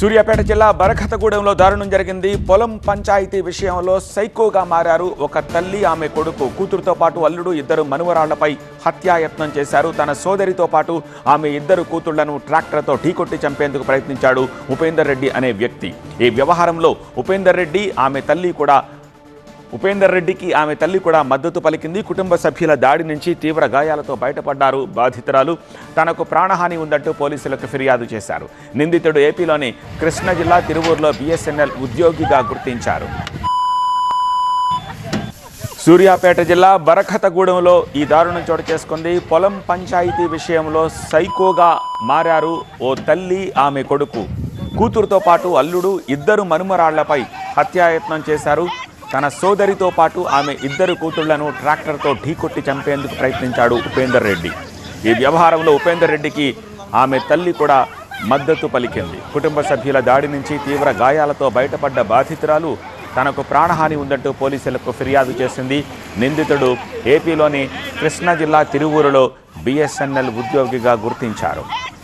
సూర్యాపేట జిల్లా బరఖతగూడెంలో దారుణం జరిగింది. పొలం పంచాయతీ విషయంలో సైకోగా మారారు ఒక తల్లి ఆమె కొడుకు. కూతురుతో పాటు అల్లుడు ఇద్దరు మనువరాళ్ళపై హత్యాయత్నం చేశారు. తన సోదరితో పాటు ఆమె ఇద్దరు కూతుళ్ళను ట్రాక్టర్తో ఢీకొట్టి చంపేందుకు ప్రయత్నించాడు ఉపేందర్ రెడ్డి అనే వ్యక్తి. ఈ వ్యవహారంలో ఉపేందర్ రెడ్డి ఆమె తల్లి కూడా ఉపేందర్ రెడ్డికి ఆమె తల్లి కూడా మద్దతు పలికింది. కుటుంబ సభ్యుల దాడి నుంచి తీవ్ర గాయాలతో బయటపడ్డారు బాధితురాలు. తనకు ప్రాణహాని ఉందంటూ పోలీసులకు ఫిర్యాదు చేశారు. నిందితుడు ఏపీలోని కృష్ణా జిల్లా తిరువూరులో బిఎస్ఎన్ఎల్ ఉద్యోగిగా గుర్తించారు. సూర్యాపేట జిల్లా బరఖతగూడెంలో ఈ దారుణం చోటు చేసుకుంది. పొలం పంచాయతీ విషయంలో సైకోగా మారారు ఓ తల్లి ఆమె కొడుకు. కూతురుతో పాటు అల్లుడు ఇద్దరు మనుమరాళ్ళపై హత్యాయత్నం చేశారు. తన సోదరితో పాటు ఆమె ఇద్దరు కూతుళ్ళను ట్రాక్టర్తో ఢీకొట్టి చంపేందుకు ప్రయత్నించాడు ఉపేందర్ రెడ్డి. ఈ వ్యవహారంలో ఉపేందర్ రెడ్డికి ఆమె తల్లి కూడా మద్దతు పలికింది. కుటుంబ సభ్యుల దాడి నుంచి తీవ్ర గాయాలతో బయటపడ్డ బాధితురాలు తనకు ప్రాణహాని ఉందంటూ పోలీసులకు ఫిర్యాదు చేసింది. నిందితుడు ఏపీలోని కృష్ణా జిల్లా తిరువూరులో బీఎస్ఎన్ఎల్ ఉద్యోగిగా గుర్తించారు.